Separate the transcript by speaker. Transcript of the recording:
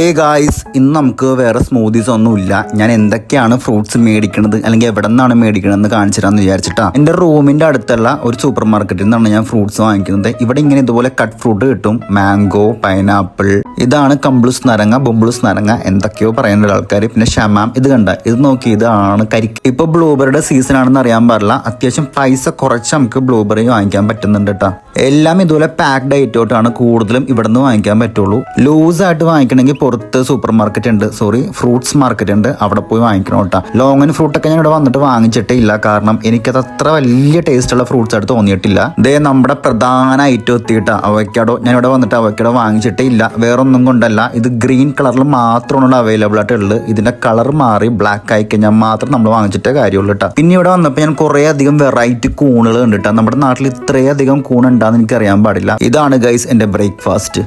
Speaker 1: Hey guys ഇന്ന് നമുക്ക് വേറെ സ്മൂതീസ് ഒന്നുമില്ല ഞാൻ എന്തൊക്കെയാണ് ഫ്രൂട്ട്സ് മേടിക്കുന്നത് അല്ലെങ്കിൽ എവിടെ നിന്നാണ് മേടിക്കണതെന്ന് കാണിച്ചു തരാമെന്ന് വിചാരിച്ചിട്ടാ. എന്റെ റൂമിന്റെ അടുത്തുള്ള ഒരു സൂപ്പർ മാർക്കറ്റിൽ നിന്നാണ് ഞാൻ ഫ്രൂട്ട്സ് വാങ്ങിക്കുന്നത്. ഇവിടെ ഇങ്ങനെ ഇതുപോലെ കട്ട് ഫ്രൂട്ട് കിട്ടും. മാംഗോ പൈനാപ്പിൾ ഇതാണ് കംബ്ലൂസ് നരങ്ങ ബൊമ്പിളുസ് നരങ്ങ. എന്തൊക്കെയോ പറയുന്ന ആൾക്കാർ പിന്നെ ഷമാം ഇത് കണ്ട. ഇത് നോക്കി ഇതാണ് കരിക്ക്. ഇപ്പൊ ബ്ലൂബെറിയുടെ സീസൺ ആണെന്ന് അറിയാൻ പാടില്ല. അത്യാവശ്യം പൈസ കുറച്ച് നമുക്ക് ബ്ലൂബെറി വാങ്ങിക്കാൻ പറ്റുന്നുണ്ട് കേട്ടോ എല്ലാം ഇതുപോലെ പാക്ഡ് ആയിട്ടോട്ടാണ് കൂടുതലും ഇവിടെ നിന്ന് വാങ്ങിക്കാൻ പറ്റുള്ളൂ. ലൂസ് ആയിട്ട് വാങ്ങിക്കണമെങ്കിൽ പുറത്ത് സൂപ്പർ മാർക്കറ്റ് ഉണ്ട്. സോറി ഫ്രൂട്ട്സ് മാർക്കറ്റ് ഉണ്ട്. അവിടെ പോയി വാങ്ങിക്കണം കേട്ടോ. ലോങ്ങൻ ഫ്രൂട്ട് ഒക്കെ ഞാൻ ഇവിടെ വന്നിട്ട് വാങ്ങിച്ചിട്ടേ ഇല്ല കാരണം എനിക്കത് അത്ര വലിയ ടേസ്റ്റ് ഉള്ള ഫ്രൂട്ട്സ് ആയിട്ട് തോന്നിയിട്ടില്ല. ദേ നമ്മുടെ പ്രധാന ഐറ്റം എത്തിയിട്ട അവയ്ക്കാടോ ഞാൻ ഇവിടെ വന്നിട്ട് അവയ്ക്കാടോ വാങ്ങിച്ചിട്ടേ ഇല്ല വേറെ ഒന്നും കൊണ്ടല്ല. ഇത് ഗ്രീൻ കളറിൽ മാത്രമാണ് അവൈലബിൾ ആയിട്ടുള്ളത് ഇതിന്റെ കളർ മാറി ബ്ലാക്ക് ആയി കഴിഞ്ഞാൽ മാത്രം നമ്മൾ വാങ്ങിച്ചിട്ടേ കാര്യമുള്ളൂ കേട്ടോ. പിന്നെ ഇവിടെ വന്നപ്പോൾ ഞാൻ കുറേ അധികം വെറൈറ്റി കൂണുകൾ ഉണ്ട്. നമ്മുടെ നാട്ടിൽ ഇത്രയധികം കൂൺ ഉണ്ടാന്ന് എനിക്ക് അറിയാൻ പാടില്ല. ഇതാണ് ഗൈസ് എന്റെ ബ്രേക്ക്ഫാസ്റ്റ്